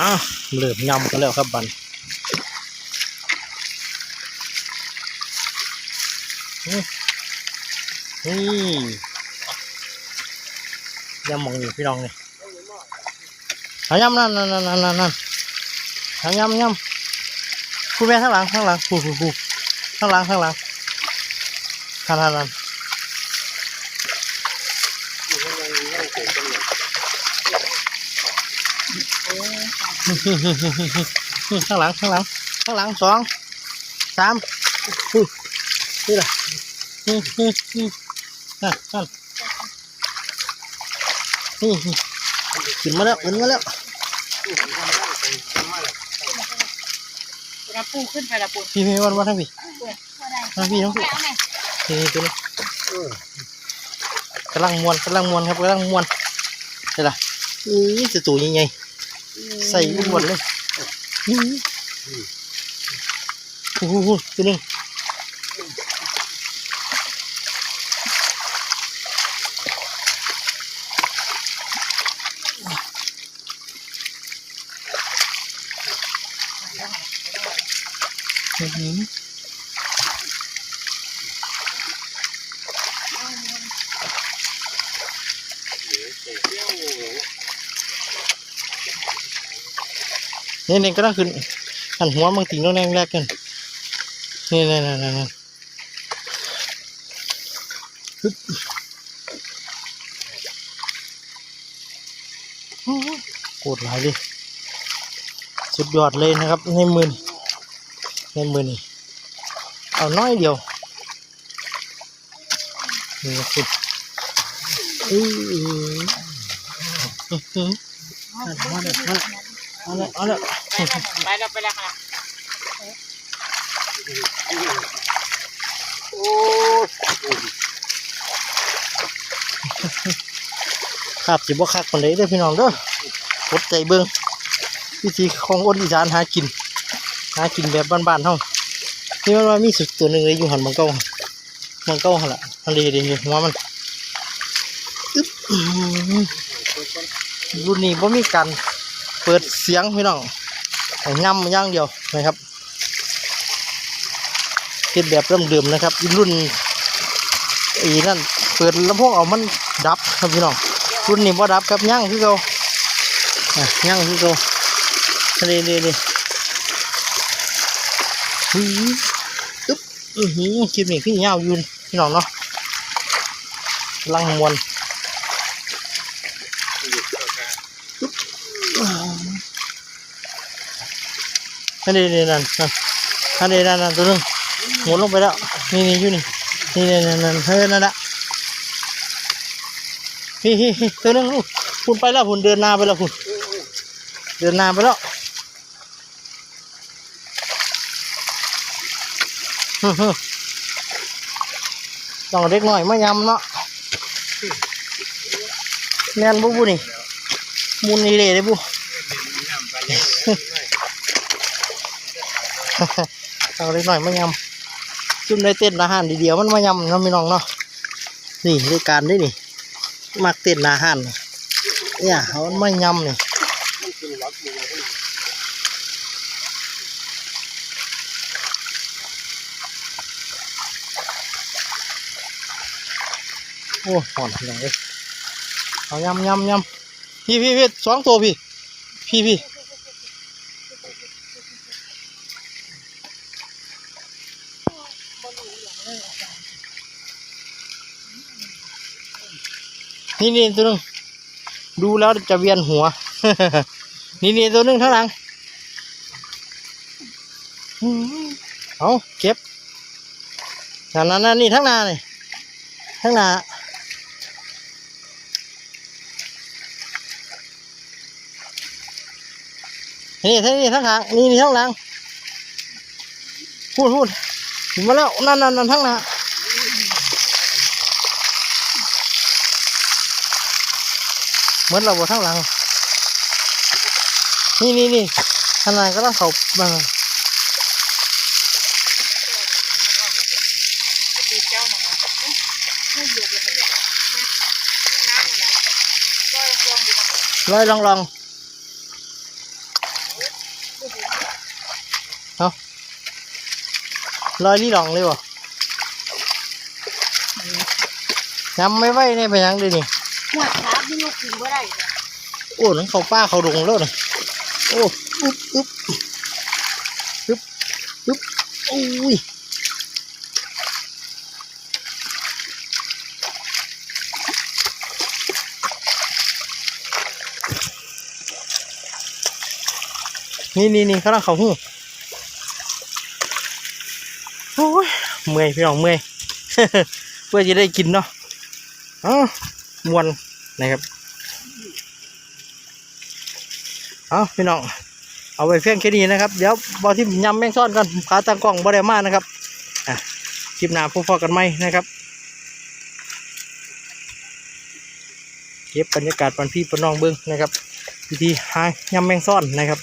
อ้าวเริ่มยำกันแล้วครับบันนี่ยำหมองนี่พี่น้องนี่เอายำนั่นนั่นนั่นนั่นนั่นเอายำยำคุณแม่ข้างหลังข้างหลังคูคูคูข้างหลังข้างหลังข้างหลัง นั่นข้างหลังข้างหลังข้างหลังสองสามนี่ละนั่นนั่นขึ้นมาแล้วขึ้นมาแล้วนะปูขึ้นไปละปูพี่พี่วันวันทั้งพี่ทั้งพี่ทั้งพี่นี่ตัวนี้กำลังมวนกำลังมวนครับกำลังมวนใช่ละนี่จะตัวยังไง ใส่อ้วนเลยนี่โอ้โหตัวนึงอื้ นี่นี่ก็ต้องขึ้นหันหัวบางทีต้องแรงแรกกันนี่นี่นี่นี่นี่ฮึโอ้โกรธหลายเลยสุดยอดเลยนะครับ ในมือนในมือนี่เอาน้อยเดียวนี่คือหืออือหือเอาละเอาละ เอาละเอาละไปแล้วไปแล้วค่ะโอ้ครับสิบ่คักปานใดเด้อพี่น้องเด้อกดใจเบิ่งวิธีของคนอีสานหากิน หากินแบบบ้านๆเฮานี่มันว่ามีสุดตัวหนึ่งเลยอยู่หันมังเก้ามังเก้าหันล่ะอันนี้เด้หัวมันอึ๊บรุ่นนี้บ่มีการ เปิดเสียงพี่น้องให้ย่ำย่างเดียวนะครับเฮ็ดแบบเดิมๆนะครับรุ่นอีนั่นเปิดลำโพงเอามันดับครับพี่น้องรุ่นนี้บ่ดับครับย่างคือเก่าย่างคือเก่าเด้เด้เด้หืออึ๊บอือหือคลิปนี้คือยาวอยืนพี่น้องเนาะลังมว นอันนี้นี่นั่นนั่นอันนี้นั่นนั่นตัวนึงหมุนลงไปแล้วนี่นี่อยู่นี่นี่นี่นั่นนั่นเฮ้ยนั่นละฮิฮิฮิตัวนึงลูกคุณไปแล้วคุณเดินนาไปแล้วคุณเดินนาไปแล้วฮึ่มๆต้องเล็กหน่อยมายำเนาะแม่นบุบุนี่ มุนนี่เลยเลยบุต้องเล็กหน่อยมายำจุ่มได้เต้นอาหารดีเดียวมันมายำเนาะพี่น้องเนาะนี่รายการนี่นี่มักเต้นอาหารนี่เนี่ยเขาไม่ยำนี่โอ้หอนี่เลยเอายำยำยำ พี่พี่พี่สองตัวพี่ พี่พี่นี่นี่ตัวหนึงดูแล้วจะเวียนหัว นี่นี่ตัวหนึงข้างหลังอืมเอาเก็บนั่นนั่นนั่นนี่ทั้งนานี่ทั้งนา นี่ทั้งนี่ทั้งหางนี่นี่ทั้งหลังพูดพูดถึงมาแล้วนั่นนั่นนั่นทั้งหนาเหมือนเราบทั้งหลัง นี่นี่นี่ขนาดก็ต้องเขามาตีเจ้าหน่อบเลยไม่เหยียบน้ำน่ะนะก็ลองลอยลองลอง เอาลอยนี่หลองเลยวะยำไม่ไหวเนี่ยไปยังเลยนี่หัวขาพี่นกกินบ่ได้เลยโอ้นั่นเขาป้าเขาดงแล้วนะโอ้อุ๊บอุ๊บอุ๊บอุ๊บอุ้ยนี่นี่นี่เขาลังเขาหูโอ้ย เมื่อยพี่น้องเมื่อยเพื่อจะได้กินเนาะเอ้ามวนนะครับเอาพี่น้องเอาไว้เพียงแค่นี้นะครับ เดี๋ยวบอที่ยำแมงซ่อนกันขาตั้งกล้องบ่ได้มานะครับอะคลิปหน้าพบกันไหมนะครับเก็บบรรยากาศปันพี่ปนน้องเบิ้งนะครับวิธีหายำแมงซ่อนนะครับ